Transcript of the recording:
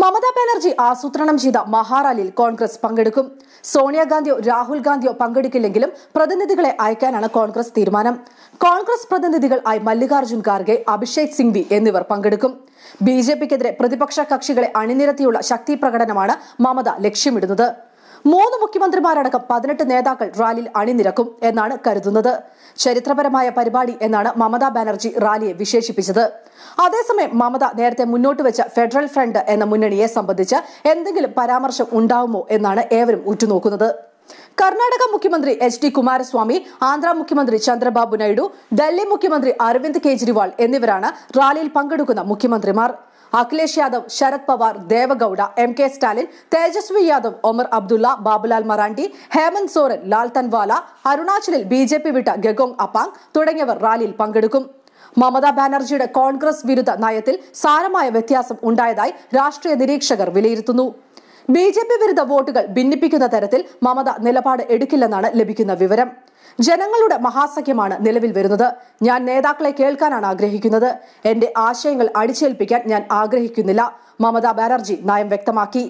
മമതാ ബാനർജി ആസൂത്രണം ചെയ്ത മഹാറാലിയിൽ കോൺഗ്രസ് പങ്കെടുക്കും. സോണിയാഗാന്ധിയോ രാഹുൽ ഗാന്ധിയോ പങ്കെടുക്കില്ലെങ്കിലും പ്രതിനിധികളെ അയക്കാനാണ് കോൺഗ്രസ് തീരുമാനം. കോൺഗ്രസ് പ്രതിനിധികൾ ആയി മല്ലികാർജുൻ ഖാർഗെ അഭിഷേക് സിംഗ്വി എന്നിവർ പങ്കെടുക്കും. ബി ജെ പിക്കെതിരെ പ്രതിപക്ഷ കക്ഷികളെ അണിനിരത്തിയുള്ള ശക്തി പ്രകടനമാണ് മമത ലക്ഷ്യമിടുന്നത്. മൂന്ന് മുഖ്യമന്ത്രിമാരടക്കം പതിനെട്ട് നേതാക്കൾ റാലിയിൽ അണിനിരക്കും എന്നാണ് കരുതുന്നത്. ചരിത്രപരമായ പരിപാടി എന്നാണ് മമതാ ബാനർജി റാലിയെ വിശേഷിപ്പിച്ചത്. അതേസമയം മമത നേരത്തെ മുന്നോട്ട് വെച്ച ഫെഡറൽ ഫ്രണ്ട് എന്ന മുന്നണിയെ സംബന്ധിച്ച് എന്തെങ്കിലും പരാമർശം ഉണ്ടാവുമോ എന്നാണ് ഏവരും ഉറ്റുനോക്കുന്നത്. കർണാടക മുഖ്യമന്ത്രി എച്ച് ഡി കുമാരസ്വാമി ആന്ധ്ര മുഖ്യമന്ത്രി ചന്ദ്രബാബു നായിഡു ഡൽഹി മുഖ്യമന്ത്രി അരവിന്ദ് കെജ്രിവാൾ എന്നിവരാണ് റാലിയിൽ പങ്കെടുക്കുന്ന മുഖ്യമന്ത്രിമാർ. അഖിലേഷ് യാദവ് ശരത് പവാർ ദേവഗൌഡ എം കെ സ്റ്റാലിൻ തേജസ്വി യാദവ് ഒമർ അബ്ദുള്ള ബാബുലാൽ മറാണ്ടി ഹേമന്ത് സോറൻ ലാൽ തൻവാല അരുണാചലിൽ ബി ജെ പി വിട്ട ഗഗോങ് അപ്പാങ് തുടങ്ങിയവർ റാലിയിൽ പങ്കെടുക്കും. മമതാ ബാനർജിയുടെ കോൺഗ്രസ് വിരുദ്ധ നയത്തിൽ സാരമായ വ്യത്യാസം ഉണ്ടായതായി രാഷ്ട്രീയ നിരീക്ഷകർ വിലയിരുത്തുന്നു. ബി ജെ പി വിരുദ്ധ വോട്ടുകൾ ഭിന്നിപ്പിക്കുന്ന തരത്തിൽ മമത നിലപാട് എടുക്കില്ലെന്നാണ് ലഭിക്കുന്ന വിവരം. ജനങ്ങളുടെ മഹാസഖ്യമാണ് നിലവിൽ വരുന്നത്. ഞാൻ നേതാക്കളെ കേൾക്കാനാണ് ആഗ്രഹിക്കുന്നത്. എന്റെ ആശയങ്ങൾ അടിച്ചേൽപ്പിക്കാൻ ഞാൻ ആഗ്രഹിക്കുന്നില്ല. മമതാ ബാനർജി നയം വ്യക്തമാക്കി.